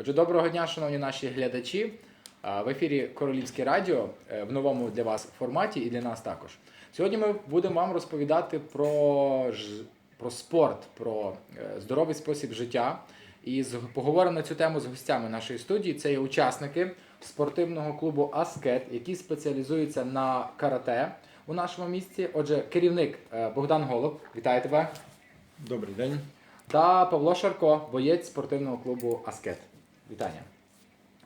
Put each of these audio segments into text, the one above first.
Отже, доброго дня, шановні наші глядачі. В ефірі Королівське радіо е, в новому для вас форматі і для нас також. Сьогодні ми будемо вам розповідати про, про спорт, про е, здоровий спосіб життя. І поговоримо на цю тему з гостями нашої студії. Це є учасники спортивного клубу Аскет, які спеціалізуються на карате у нашому місті. Отже, керівник е, Богдан Голуб, вітаю тебе. Добрий день. Та Павло Шарко, боєць спортивного клубу Аскет. Вітання.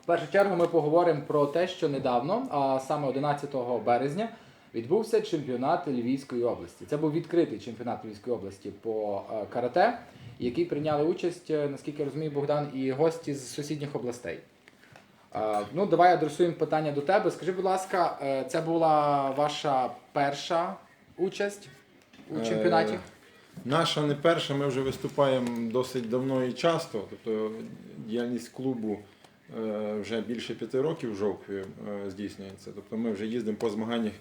В першу чергу ми поговоримо про те, що недавно, а саме 11 березня, відбувся чемпіонат Львівської області. Це був відкритий чемпіонат Львівської області по е, карате, який прийняли участь, е, наскільки я розумію, Богдан, і гості з сусідніх областей. Е, Ну, давай адресуємо питання до тебе. Скажи, будь ласка, це була ваша перша участь у чемпіонаті? Наша не перша, ми вже виступаємо досить давно і часто. Тобто діяльність клубу е, вже більше п'яти років в жовтві е, здійснюється. Тобто ми вже їздимо по змаганнях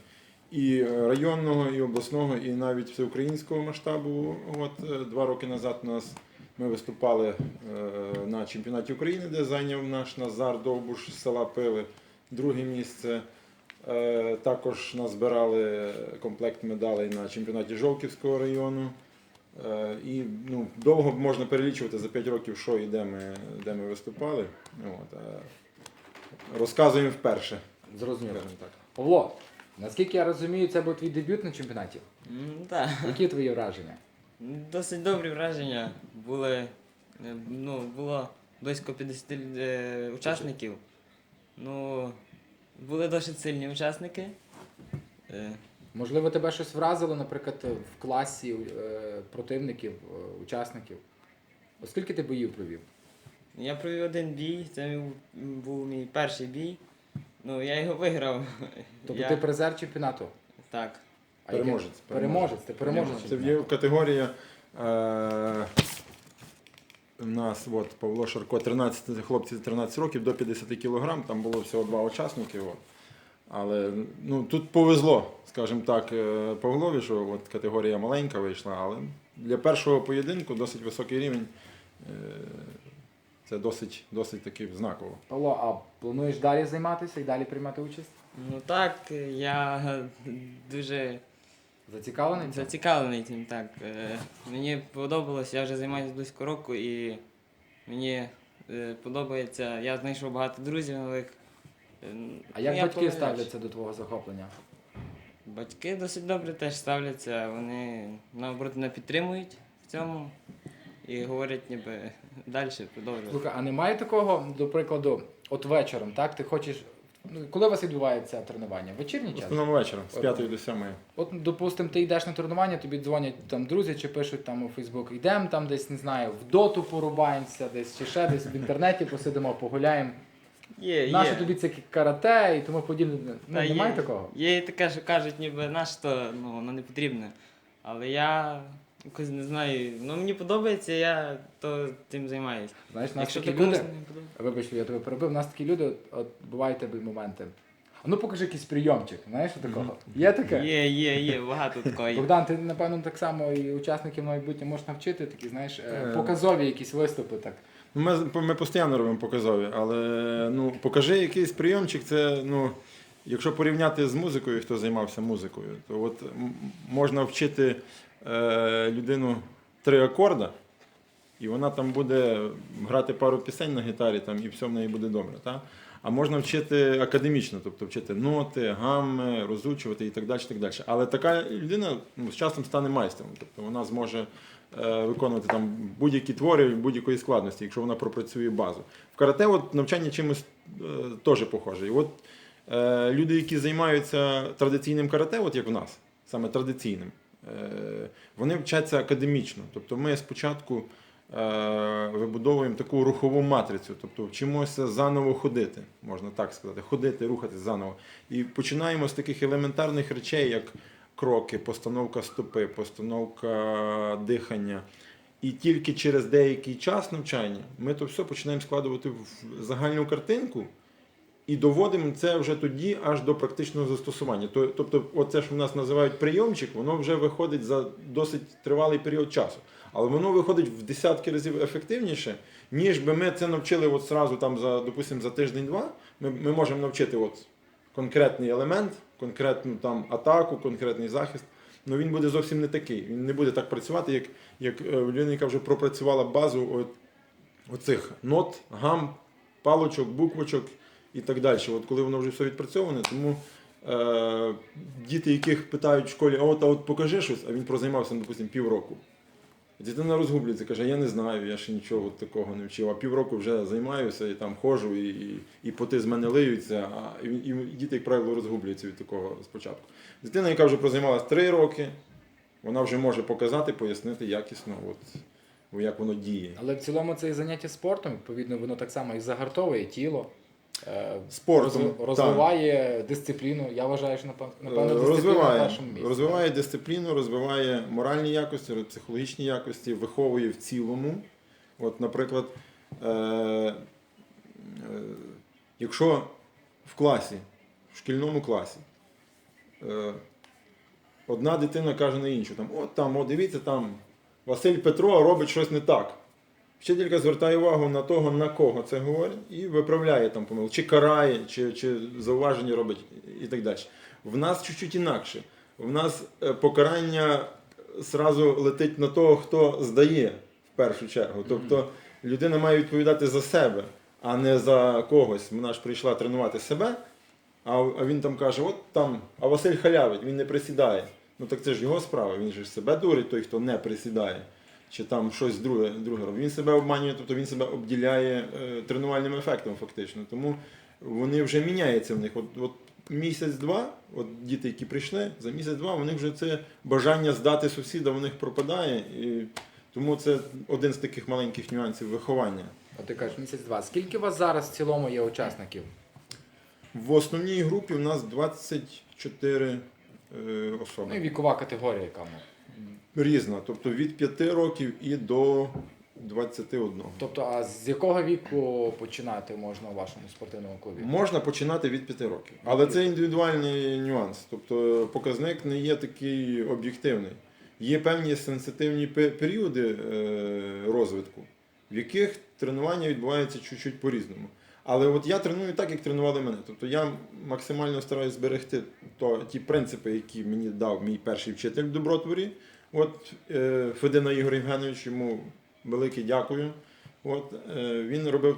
і районного, і обласного, і навіть всеукраїнського масштабу. От е, два роки назад у нас ми виступали на чемпіонаті України, де зайняв наш Назар Довбуш з села Пили друге місце. Також назбирали комплект медалей на чемпіонаті Жовківського району. Е, І ну, довго можна перелічувати за 5 років, що і де ми, де ми виступали. От, е, Розказуємо вперше. Зрозуміло. так. Павло, наскільки я розумію, це був твій дебют на чемпіонаті. Так, Які твої враження? досить добрі враження. Були, е, ну, було близько 50 е, учасників. Ну, були досить сильні учасники. Е, Можливо, тебе щось вразило, наприклад, в класі е, противників, е, учасників. Оскільки ти боїв провів? Я провів один бій, це мій- був мій перший бій. Ну, я його виграв. Тобто я... ти призер чемпіонату? Так. А Переможець. Переможець, ти переможець. Це є чемпіонату. категорія. Е, у нас от, Павло Шарко, 13, хлопці 13 років до 50 кг, там було всього два учасники. От. Але ну, тут повезло, скажімо так, е, Павлові, що от, категорія маленька вийшла, але для першого поєдинку досить високий рівень. Е, Це досить, досить таки знаково. Павло, а плануєш далі займатися і далі приймати участь? Ну так, я дуже Зацікавлений? Зацікавлений цим, так. Е, Мені подобалось, я вже займаюся близько року і мені е, подобається, я знайшов багато друзів нових. Е, А як я батьки планую ставляться до твого захоплення? Батьки досить добре теж ставляться, вони наоборот не підтримують в цьому і говорять, ніби далі продовжувати. Слухай, а немає такого, до прикладу, от вечором, так? Ти хочеш. Ну, коли у вас відбувається тренування? Вечірній В час? основному вечором, з 5 до 7. От, допустим, ти йдеш на тренування, тобі дзвонять там друзі чи пишуть там у Фейсбук, йдемо там десь, не знаю, в доту порубаємося, десь чи ще десь в інтернеті посидимо, погуляємо. Є, Наше є. тобі це карате і тому подібне. Ну, Та немає є, такого? Є і таке, що кажуть, ніби наш то ну, воно не потрібне. Але я якось не знаю, ну мені подобається, я то тим займаюся. Знаєш, у нас Якщо такі комусь люди. не подобається. Вибач, я тебе перебив, у нас такі люди, от бувають тебе моменти. А ну покажи якийсь прийомчик, знаєш такого? Є таке? Є, є, є, багато такого є. Богдан, ти напевно так само і учасників майбутнє можеш навчити, такі, знаєш, е, Е. показові якісь виступи. Так. Ми, ми постійно робимо показові, але ну, покажи якийсь прийомчик, це ну, якщо порівняти з музикою, хто займався музикою, то от можна вчити е, людину три акорда, і вона там буде грати пару пісень на гітарі, там, і все в неї буде добре. Та? А можна вчити академічно, тобто вчити ноти, гамми, розучувати і так далі. Так далі. Але така людина ну, з часом стане майстром, тобто вона зможе е, виконувати там будь-які твори будь-якої складності, якщо вона пропрацює базу. В карате от, навчання чимось е, теж похоже. І от е, люди, які займаються традиційним карате, от як в нас, саме традиційним, е, вони вчаться академічно. Тобто ми спочатку вибудовуємо таку рухову матрицю, тобто вчимося заново ходити, можна так сказати, ходити, рухатись заново. І починаємо з таких елементарних речей, як кроки, постановка стопи, постановка дихання. І тільки через деякий час навчання ми то все починаємо складувати в загальну картинку і доводимо це вже тоді аж до практичного застосування. Тобто, оце, що в нас називають прийомчик, воно вже виходить за досить тривалий період часу. Але воно виходить в десятки разів ефективніше, ніж би ми це навчили от сразу там за, допустим, за тиждень-два. Ми, ми можемо навчити от конкретний елемент, конкретну там атаку, конкретний захист. Ну він буде зовсім не такий. Він не буде так працювати, як, як е, людина, яка вже пропрацювала базу от, оцих нот, гам, палочок, буквочок і так далі. От коли воно вже все відпрацьоване, тому е, діти, яких питають в школі, от, а от покажи щось, а він прозаймався, допустимо, півроку. Дитина розгублюється, каже, я не знаю, я ще нічого такого не вчив. А півроку вже займаюся і там ходжу, і, і, і поти з мене лиються, а і, і діти, як правило, розгублюються від такого спочатку. Дитина, яка вже прозаймалась три роки, вона вже може показати, пояснити якісно, от, як воно діє. Але в цілому це і заняття спортом, відповідно, воно так само і загартовує тіло. Е, Спортом, розви- так. розвиває дисципліну. Я вважаю, що напев- напевно Е, дисципліна на розвиває, першому місці. розвиває дисципліну, розвиває моральні якості, психологічні якості, виховує в цілому. От, наприклад, е, е, якщо в класі, в шкільному класі, е, одна дитина каже на іншу, там, от там, о, дивіться, там Василь Петро робить щось не так. Вчителька звертає увагу на того, на кого це говорить, і виправляє там помилку, чи карає, чи, чи зауваження робить і так далі. В нас чуть-чуть інакше. В нас е, покарання зразу летить на того, хто здає в першу чергу. Тобто людина має відповідати за себе, а не за когось. Вона ж прийшла тренувати себе, а, він там каже: от там, а Василь халявить, він не присідає. Ну так це ж його справа, він же себе дурить, той, хто не присідає. Чи там щось друге, друге робить. Він себе обманює, тобто він себе обділяє е, тренувальним ефектом, фактично. Тому вони вже міняються в них. От, от місяць-два, от діти, які прийшли, за місяць-два, у них вже це бажання здати сусіда в них пропадає. І тому це один з таких маленьких нюансів виховання. От ти кажеш, місяць-два. Скільки у вас зараз в цілому є учасників? В основній групі у нас 24 е, Ну і вікова категорія, яка ну. Різна, тобто від 5 років і до 21. Тобто, а з якого віку починати можна у вашому спортивному клубі? Можна починати від 5 років, але це індивідуальний нюанс. Тобто показник не є такий об'єктивний. Є певні сенситивні періоди е, розвитку, в яких тренування відбувається чуть-чуть по-різному. Але от я треную так, як тренували мене. Тобто я максимально стараюся зберегти то, ті принципи, які мені дав мій перший вчитель в добротворі. От е, Федина Ігор Євгенович, йому велике дякую. От, е, він робив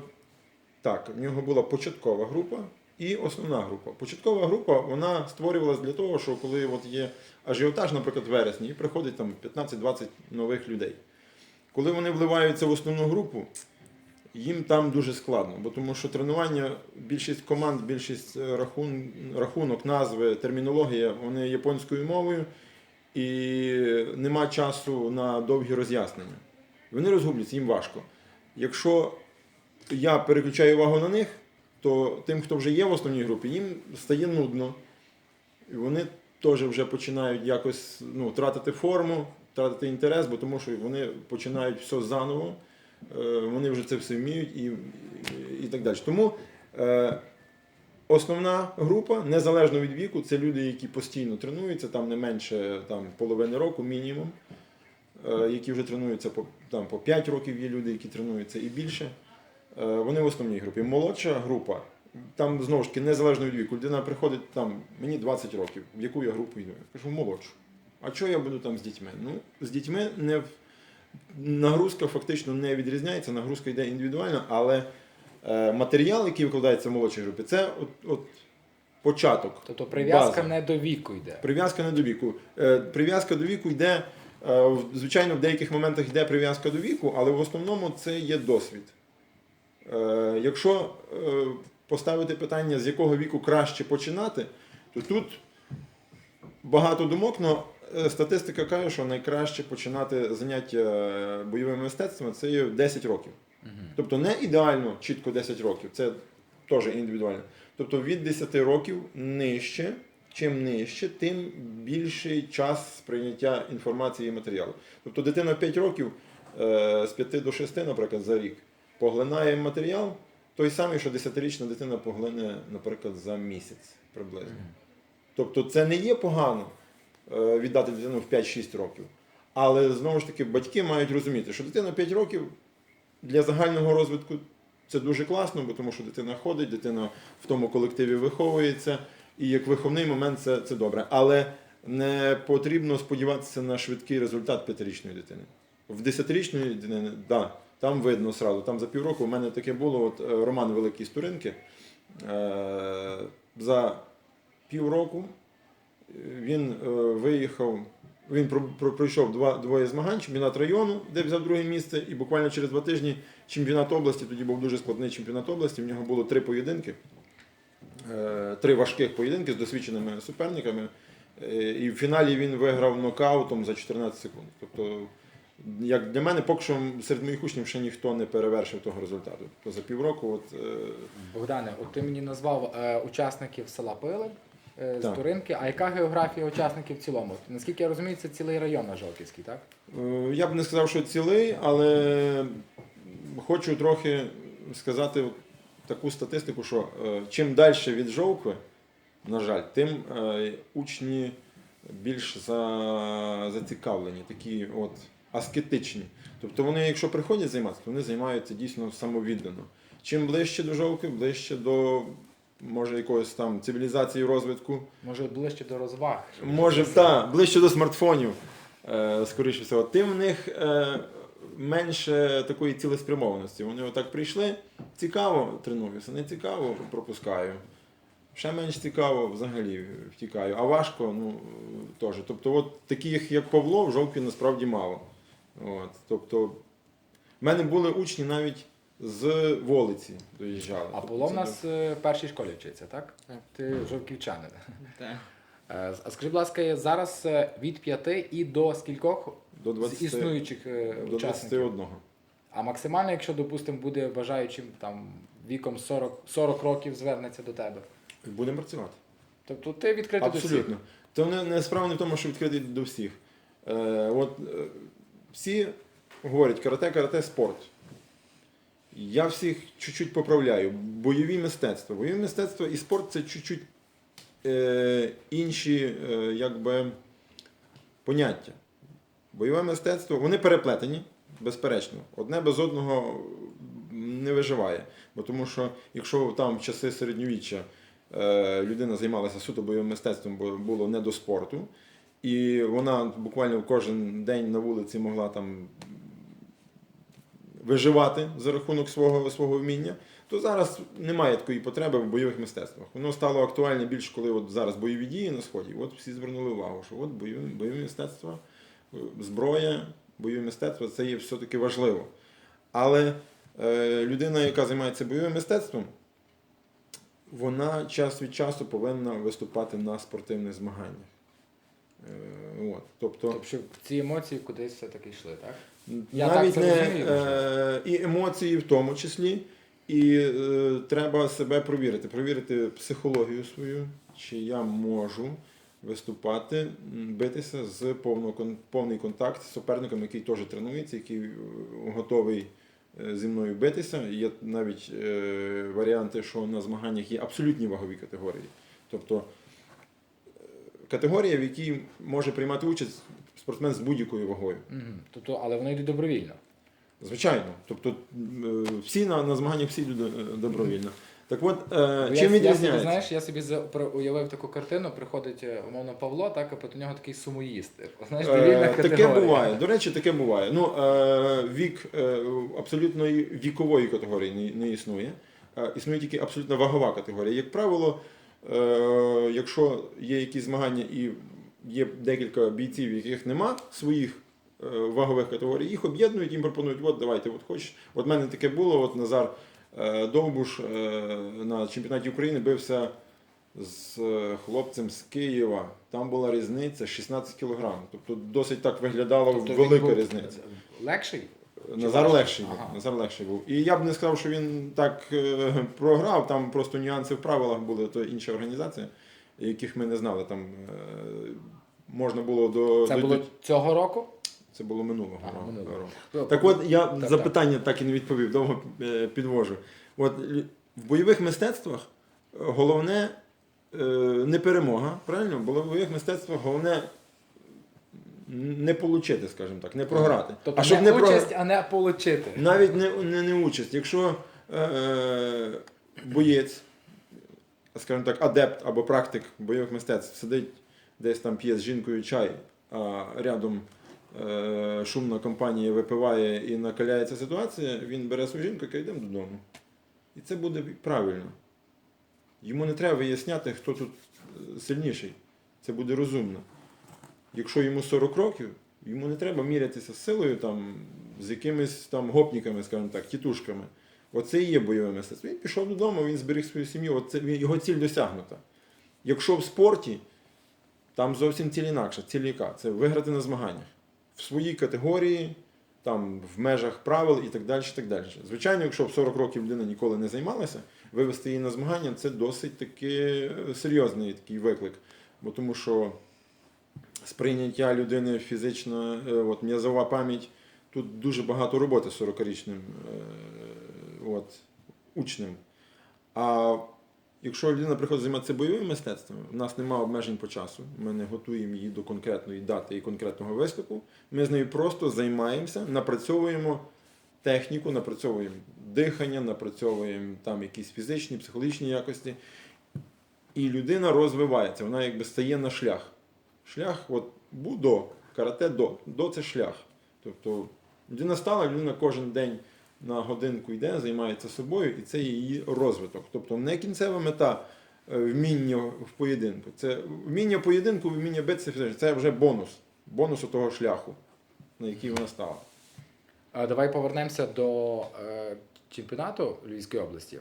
так, в нього була початкова група і основна група. Початкова група вона створювалася для того, що коли от є ажіотаж, наприклад, в вересні, і приходить там 15-20 нових людей. Коли вони вливаються в основну групу, їм там дуже складно, бо тому що тренування, більшість команд, більшість е, рахун, рахунок, назви, термінологія, вони японською мовою, і нема часу на довгі роз'яснення. Вони розгубляться, їм важко. Якщо я переключаю увагу на них, то тим, хто вже є в основній групі, їм стає нудно. І вони теж вже починають якось ну, тратити форму, тратити інтерес, бо тому що вони починають все заново, е, вони вже це все вміють і, і, так далі. Тому е, основна група, незалежно від віку, це люди, які постійно тренуються, там не менше там, половини року мінімум, е, які вже тренуються по, там, по 5 років, є люди, які тренуються і більше. Е, Вони в основній групі. Молодша група, там знову ж таки незалежно від віку. Людина приходить там, мені 20 років, в яку я групу йду? Я кажу, молодшу. А що я буду там з дітьми? Ну, з дітьми не нагрузка фактично не відрізняється, нагрузка йде індивідуально, але матеріал, який викладається в молодшій групі, це от, от початок. Тобто прив'язка не до віку йде. Прив'язка не до віку. Е, Прив'язка до віку йде, е, звичайно, в деяких моментах йде прив'язка до віку, але в основному це є досвід. Е, Якщо е, поставити питання, з якого віку краще починати, то тут багато думок, але статистика каже, що найкраще починати заняття е, бойовими мистецтвами це є 10 років. Тобто не ідеально чітко 10 років, це теж індивідуально. Тобто від 10 років нижче, чим нижче, тим більший час сприйняття інформації і матеріалу. Тобто дитина 5 років е, з 5 до 6, наприклад, за рік поглинає матеріал той самий, що 10-річна дитина поглине, наприклад, за місяць приблизно. Тобто це не є погано е, віддати дитину в 5-6 років. Але знову ж таки батьки мають розуміти, що дитина 5 років для загального розвитку це дуже класно, бо тому що дитина ходить, дитина в тому колективі виховується, і як виховний момент це, це добре. Але не потрібно сподіватися на швидкий результат п'ятирічної дитини. В десятирічної дитини, да, там видно сразу. Там за півроку у мене таке було. От е, Роман Великий з Туринки. Е, за півроку е, він виїхав. Він про- про- пройшов два, двоє змагань, чемпіонат району, де взяв друге місце, і буквально через два тижні чемпіонат області. Тоді був дуже складний чемпіонат області. В нього було три поєдинки, е, три важких поєдинки з досвідченими суперниками. Е, І в фіналі він виграв нокаутом за 14 секунд. Тобто, як для мене, поки що серед моїх учнів ще ніхто не перевершив того результату. Тобто за півроку, от, е, Богдане, от ти мені назвав учасників села Пилип е, з Так. Туринки. А яка географія учасників в цілому? Наскільки я розумію, це цілий район на Жовківський, так? Е, Я б не сказав, що цілий, але хочу трохи сказати таку статистику, що е, чим далі від жовкви, на жаль, тим е, учні більш за, зацікавлені, такі от аскетичні. Тобто вони, якщо приходять займатися, то вони займаються дійсно самовіддано. Чим ближче до жовки, ближче до може якоїсь там цивілізації розвитку, Може, ближче до розваг. Може, так, ближче до смартфонів, е, скоріше всього. Тим в них е, менше такої цілеспрямованості. Вони отак прийшли, цікаво, тренуюся, не цікаво, пропускаю. Ще менш цікаво, взагалі втікаю. А важко, ну теж. Тобто, от таких, як Павло, в жовтні насправді мало. От, тобто, в мене були учні навіть з вулиці доїжджали. А Тобто Павло в нас е, в першій школі вчиться, так? Так. Ти жовківчанин. Так. Е, А скажи, будь ласка, зараз е, від 5 і до скількох до з 20, існуючих е, до учасників? 21. А максимально, якщо, допустимо, буде бажаючим там віком 40, 40 років звернеться до тебе. Будемо працювати. Тобто ти відкритий до всіх. Абсолютно. То не, не справа не в тому, що відкритий до всіх. Е, от, е, всі говорять, карате, карате спорт. Я всіх чуть-чуть поправляю. Бойові мистецтва. Бойові мистецтва і спорт це чуть-чуть е, інші е, якби, поняття. Бойове мистецтво, вони переплетені, безперечно. Одне без одного не виживає. Бо тому що, якщо там в часи середньовіччя е, людина займалася суто бойовим мистецтвом, бо було не до спорту, і вона буквально кожен день на вулиці могла там виживати за рахунок свого, свого вміння, то зараз немає такої потреби в бойових мистецтвах. Воно стало актуальне більше, коли от зараз бойові дії на сході. От всі звернули увагу, що от бойові, бойові мистецтва, е, зброя, бойові мистецтва це є все-таки важливо. Але е, людина, яка займається бойовим мистецтвом, вона час від часу повинна виступати на спортивних змаганнях. Е, от, тобто, Тобто ці емоції кудись все-таки йшли, так? Я навіть це не розумію е, і емоції в тому числі, і е, треба себе провірити, провірити психологію свою, чи я можу виступати, битися з повно, повний контакт з суперником, який теж тренується, який е, готовий е, зі мною битися. Є навіть е, варіанти, що на змаганнях є абсолютні вагові категорії. Тобто категорія, в якій може приймати участь спортсмен з будь-якою вагою. Угу. Тобто, але вони йдуть добровільно. Звичайно. Тобто е, всі на, на змаганнях всі йдуть е, добровільно. Так от, е, я, чим я собі, відрізняється? знаєш, я собі за- уявив таку картину, приходить е, умовно Павло, так, а проти нього такий сумоїст. Знаєш, Е, таке буває. До речі, таке буває. Ну, е, вік е, абсолютної вікової категорії не, не існує. Е, існує тільки абсолютно вагова категорія. Як правило, якщо є якісь змагання і є декілька бійців, яких нема своїх е, вагових категорій, їх об'єднують, їм пропонують, от давайте, от хочеш. От в мене таке було, от Назар е, Довбуш е, на чемпіонаті України бився з е, хлопцем з Києва. Там була різниця 16 кг. Тобто досить так виглядала Тобто велика різниця. Легший? Назар легший був. Ага. Назар легший був. І я б не сказав, що він так е, програв. Там просто нюанси в правилах були, то інша організація, яких ми не знали. Там е, можна було до. Це до- було цього року? це було минулого Ага, року. минулого. року. Так от я Так, запитання так. і не відповів, довго е, підвожу. От в бойових мистецтвах головне не перемога, правильно? Бо в бойових мистецтвах головне не получити, скажімо так, не програти. Тобто а щоб не не програ- участь, а не получити. навіть не, не, не участь. Якщо е, е, боєць, скажімо так, адепт або практик бойових мистецтв сидить десь там п'є з жінкою чай, а рядом е, шумна компанія випиває і накаляється ситуація, він бере свою жінку і каже, йдемо додому. І це буде правильно. Йому не треба виясняти, хто тут е, сильніший. Це буде розумно. Якщо йому 40 років, йому не треба мірятися з силою там, з якимись там гопніками, скажімо так, тітушками. Оце і є бойове мистецтво. Він пішов додому, він зберіг свою сім'ю, Оце, його ціль досягнута. Якщо в спорті, там зовсім ціль інакша, ціль яка? Це виграти на змаганнях. В своїй категорії, там, в межах правил і так далі. так далі. Звичайно, якщо в 40 років людина ніколи не займалася, вивести її на змагання це досить таки е, серйозний такий виклик. Бо тому що сприйняття людини фізично, е, от, м'язова пам'ять, тут дуже багато роботи з 40-річним е, от, учнем. А якщо людина приходить займатися бойовим мистецтвом, у нас немає обмежень по часу, ми не готуємо її до конкретної дати і конкретного виступу. Ми з нею просто займаємося, напрацьовуємо техніку, напрацьовуємо дихання, напрацьовуємо там якісь фізичні, психологічні якості. І людина розвивається, вона якби стає на шлях. Шлях, от будо, карате до. До це шлях. Тобто людина стала, людина кожен день на годинку йде, займається собою, і це її розвиток. Тобто не кінцева мета е, вміння в поєдинку. Це вміння поєдинку, вміння битися. Це вже бонус. Бонус того шляху, на який вона стала. Давай повернемося до е, чемпіонату Львівської області.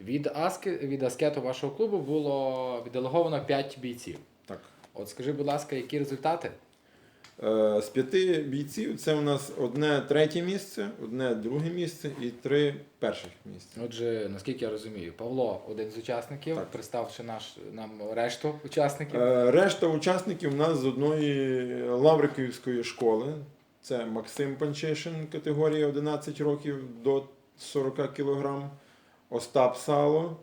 Від, Аски, від аскету вашого клубу було відделеговано 5 бійців. От скажи, будь ласка, які результати? Е, З п'яти бійців це у нас одне третє місце, одне друге місце і три перших місця. Отже, наскільки я розумію, Павло один з учасників, Так. представивши наш нам решту учасників. Е, Решта учасників у нас з одної Лавриківської школи. Це Максим Панчишин, категорія 11 років до 40 кг. Остап Сало.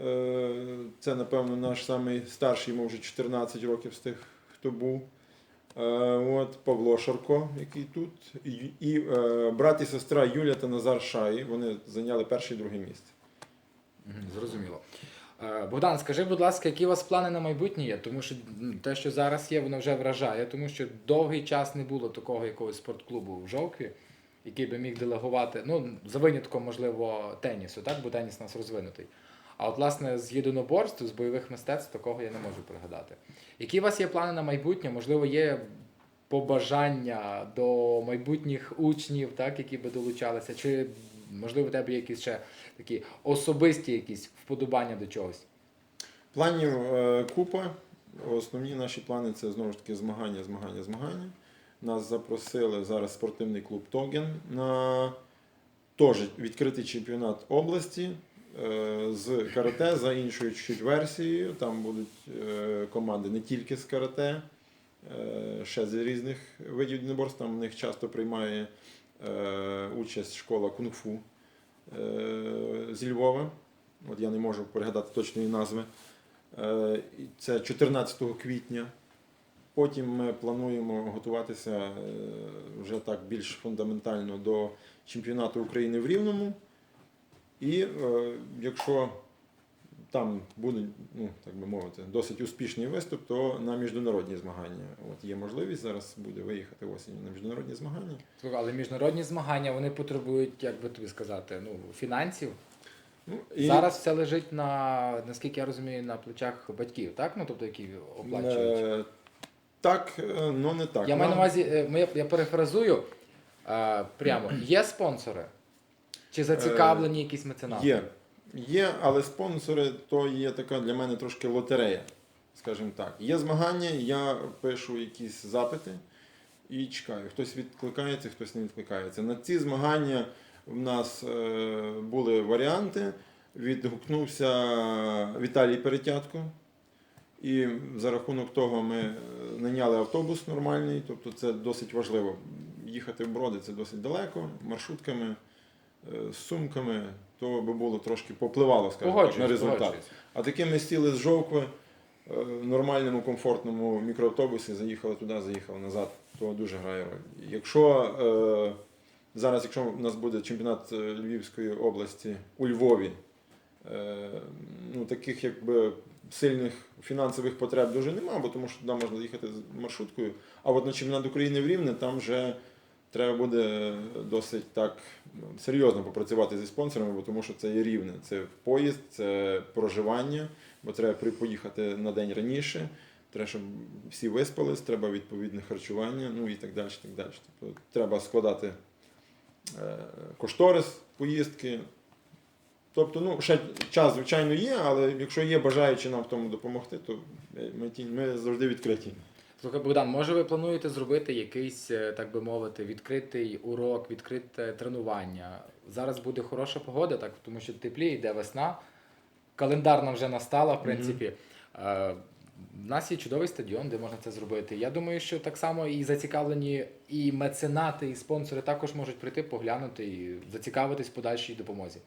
Е, Це, напевно, наш самий старший, йому вже 14 років з тих, хто був. Е, От, Павло Шарко, який тут. І, і е, брат і сестра Юля та Назар Шаї. Вони зайняли перше і друге місце. Зрозуміло. Богдан, скажи, будь ласка, які у вас плани на майбутнє є? Тому що те, що зараз є, воно вже вражає, тому що довгий час не було такого якогось спортклубу в Жовкві, який би міг делегувати, ну, за винятком, можливо, тенісу, так? бо теніс у нас розвинутий. А от, власне, з єдиноборств, з бойових мистецтв, такого я не можу пригадати. Які у вас є плани на майбутнє? Можливо, є побажання до майбутніх учнів, так, які би долучалися? Чи, можливо, у тебе є якісь ще такі особисті якісь вподобання до чогось? Планів е, купа. Основні наші плани це знову ж таки змагання, змагання, змагання. Нас запросили зараз спортивний клуб Тоген на теж відкритий чемпіонат області з карате за іншою чуть версією. Там будуть е, команди не тільки з карате, е, ще з різних видів єдиноборств. Там в них часто приймає е, участь школа кунг-фу е, зі Львова. От я не можу пригадати точної назви. Е, Це 14 квітня. Потім ми плануємо готуватися е, вже так більш фундаментально до чемпіонату України в Рівному. І е, якщо там буде, ну, так би мовити, досить успішний виступ, то на міжнародні змагання. От є можливість зараз буде виїхати осінь на міжнародні змагання. Але міжнародні змагання вони потребують, як би тобі сказати, ну, фінансів. Ну, і, Зараз все лежить на, наскільки я розумію, на плечах батьків, так? Ну, тобто, які оплачують. е, так, але не так. я маю на увазі, е, я перефразую е, прямо. Є спонсори? Чи зацікавлені якісь меценати? Е, Є. Є, але спонсори то є така для мене трошки лотерея, скажімо так. Є змагання, я пишу якісь запити і чекаю. Хтось відкликається, хтось не відкликається. На ці змагання в нас е, були варіанти. Відгукнувся Віталій Перетятко. І за рахунок того ми е, наняли автобус нормальний, тобто це досить важливо. Їхати в броди це досить далеко, маршрутками, е, з сумками, то би було трошки попливало, скажімо так, на результат. погоджуюсь. А таки ми сіли з жовкви, е, нормальному, комфортному мікроавтобусі заїхали туди, заїхали назад, то дуже грає роль. Якщо е, зараз, якщо у нас буде чемпіонат е, Львівської області у Львові, ну, таких якби сильних фінансових потреб дуже нема, бо тому що туди можна їхати маршруткою. А от на чемпіонат України в Рівне там вже треба буде досить так серйозно попрацювати зі спонсорами, бо тому що це є рівне. Це поїзд, це проживання, бо треба поїхати на день раніше. Треба, щоб всі виспались, треба відповідне харчування, ну і так далі. Так далі. Тобто, треба складати е, кошторис поїздки. Тобто, ну, ще час, звичайно, є, але якщо є бажаючі нам в тому допомогти, то ми завжди відкриті. Слухай, Богдан, може ви плануєте зробити якийсь, е, так би мовити, відкритий урок, відкрите тренування? Зараз буде хороша погода, так тому що тепліє, йде весна. Календарна вже настала, в принципі. Е, У нас є чудовий стадіон, де можна це зробити. Я думаю, що так само і зацікавлені і меценати, і спонсори також можуть прийти, поглянути і зацікавитись в подальшій допомозі.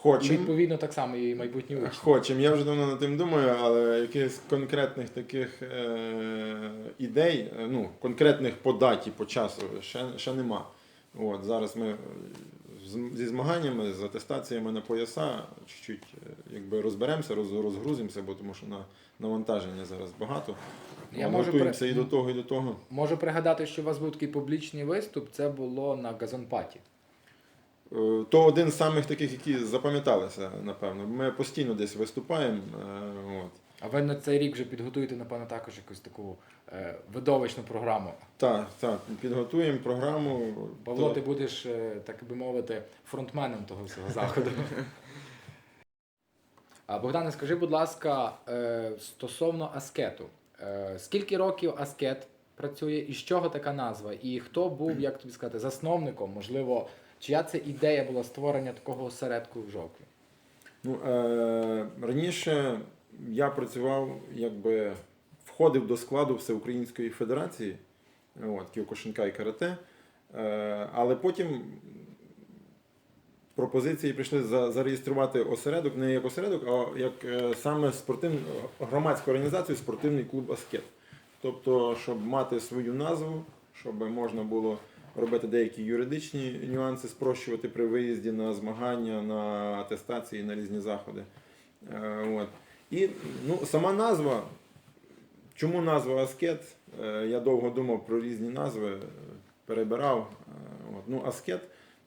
І Хочемо. відповідно так само і майбутні учні. Хочемо. Я вже давно над тим думаю, але якихось конкретних таких е, ідей, е, ну, конкретних по даті, по часу ще, ще нема. От, зараз ми зі змаганнями, з атестаціями на пояса чуть-чуть е, якби розберемося, роз, розгрузимося, бо тому що на навантаження зараз багато. Я можу готуємося при- і до того, і до того. Можу пригадати, що у вас був такий публічний виступ. Це було на газонпаті. Е, То один з самих таких, які запам'яталися, напевно. Ми постійно десь виступаємо. е, От. А ви на цей рік вже підготуєте, напевно, також якусь таку е, видовищну програму. Так, так, підготуємо програму. Павло, То- ти будеш, е, так би мовити, фронтменом того всього заходу. А Богдане, скажи, будь ласка, е, стосовно аскету. Е, Скільки років аскет працює і з чого така назва? І хто був, як тобі сказати, засновником? Можливо, чия це ідея була створення такого осередку в жовтні? Ну, е, раніше я працював, якби входив до складу Всеукраїнської Федерації, от, Кіокушинка і Карате, е, але потім пропозиції прийшли за, зареєструвати осередок не як осередок, а як е, саме спортивну громадську організацію спортивний клуб Аскет. Тобто, щоб мати свою назву, щоб можна було робити деякі юридичні нюанси, спрощувати при виїзді на змагання, на атестації, на різні заходи. Е, От. І ну, сама назва. Чому назва Аскет? Е, Я довго думав про різні назви, е, перебирав. От. Ну, аскет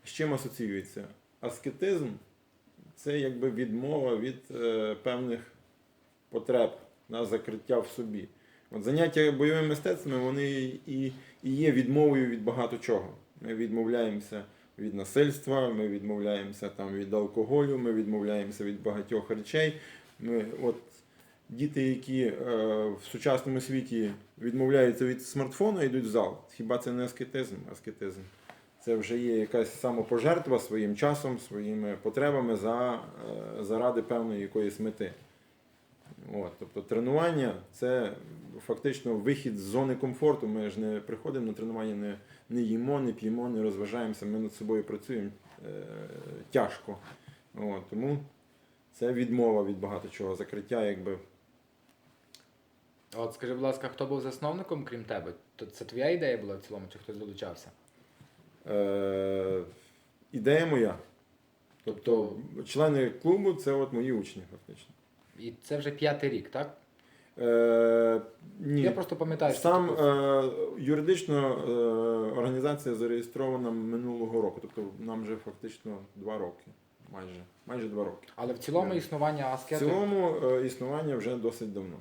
з чим асоціюється? Аскетизм це якби відмова від певних потреб на закриття в собі. От заняття бойовими мистецтвами вони і, і є відмовою від багато чого. Ми відмовляємося від насильства, ми відмовляємося там, від алкоголю, ми відмовляємося від багатьох речей. Ми, от, діти, які е, в сучасному світі відмовляються від смартфону, йдуть в зал. Хіба це не аскетизм? Аскетизм. Це вже є якась самопожертва своїм часом, своїми потребами за, е, заради певної якоїсь мети. От, тобто тренування це фактично вихід з зони комфорту. Ми ж не приходимо на тренування, не, не їмо, не п'ємо, не розважаємося, ми над собою працюємо е, тяжко. От, тому це відмова від багато чого, закриття якби От скажи, будь ласка, хто був засновником, крім тебе? То це твоя ідея була в цілому, чи хтось долучався? Е, ідея моя. Тобто члени клубу це от мої учні, фактично. І це вже п'ятий рік, так? Е, ні. Я просто пам'ятаю, що Сам таке- е, юридично е, організація зареєстрована минулого року. Тобто нам вже фактично два роки. Майже, майже два роки. але в цілому Е, існування В цілому е, існування вже досить давно.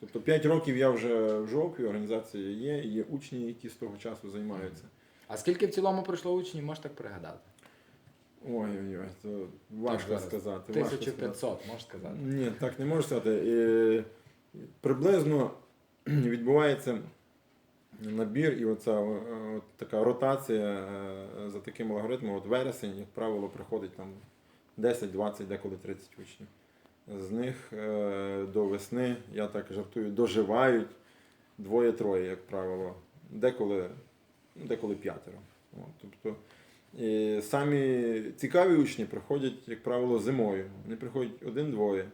Тобто 5 років я вже в жовтві, організація є, і є учні, які з того часу займаються. А скільки в цілому пройшло учнів, можеш так пригадати? Ой-ой-ой, то важко зараз. сказати. важко сказати. 1500, можеш сказати. Ні, так не можу сказати. Приблизно відбувається набір і оця от така ротація е, за таким алгоритмом. От вересень, як правило, приходить там 10, 20, деколи 30 учнів. З них е, до весни, я так жартую, доживають двоє-троє, як правило, деколи, ну, деколи п'ятеро. Тобто, і самі цікаві учні приходять, як правило, зимою. Вони приходять один-двоє.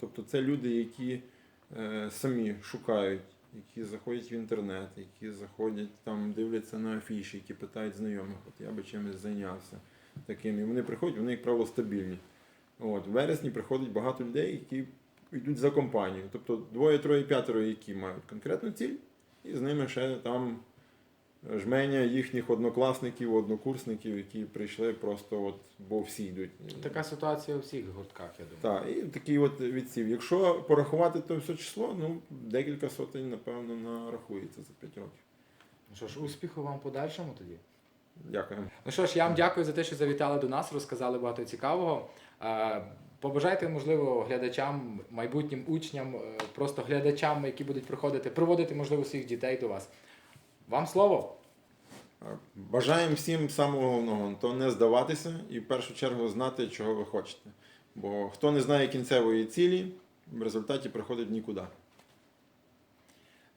Тобто це люди, які е, самі шукають, які заходять в інтернет, які заходять там, дивляться на афіші, які питають знайомих, от я би чимось зайнявся таким. І вони приходять, вони, як правило, стабільні. От, в вересні приходить багато людей, які йдуть за компанію. Тобто двоє, троє, п'ятеро, які мають конкретну ціль, і з ними ще там жменя їхніх однокласників, однокурсників, які прийшли просто, от, бо всі йдуть. Така ситуація у всіх гуртках, я думаю. Так, і такий от відсів. Якщо порахувати то все число, ну декілька сотень, напевно, нарахується за 5 років. Ну що ж, успіху вам подальшому тоді. Дякуємо. Ну що ж, я вам дякую за те, що завітали до нас, розказали багато цікавого. Побажайте, можливо, глядачам, майбутнім учням, е, просто глядачам, які будуть приходити, приводити, можливо, своїх дітей до вас. Вам слово. Бажаємо всім самого головного то не здаватися і в першу чергу знати, чого ви хочете. Бо хто не знає кінцевої цілі, в результаті приходить нікуди.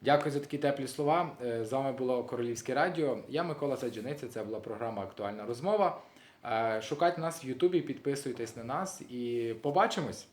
Дякую за такі теплі слова. Е, З вами було Королівське радіо. Я Микола Саджаниця. Це була програма Актуальна розмова. Е, Шукайте нас в Ютубі, підписуйтесь на нас і побачимось.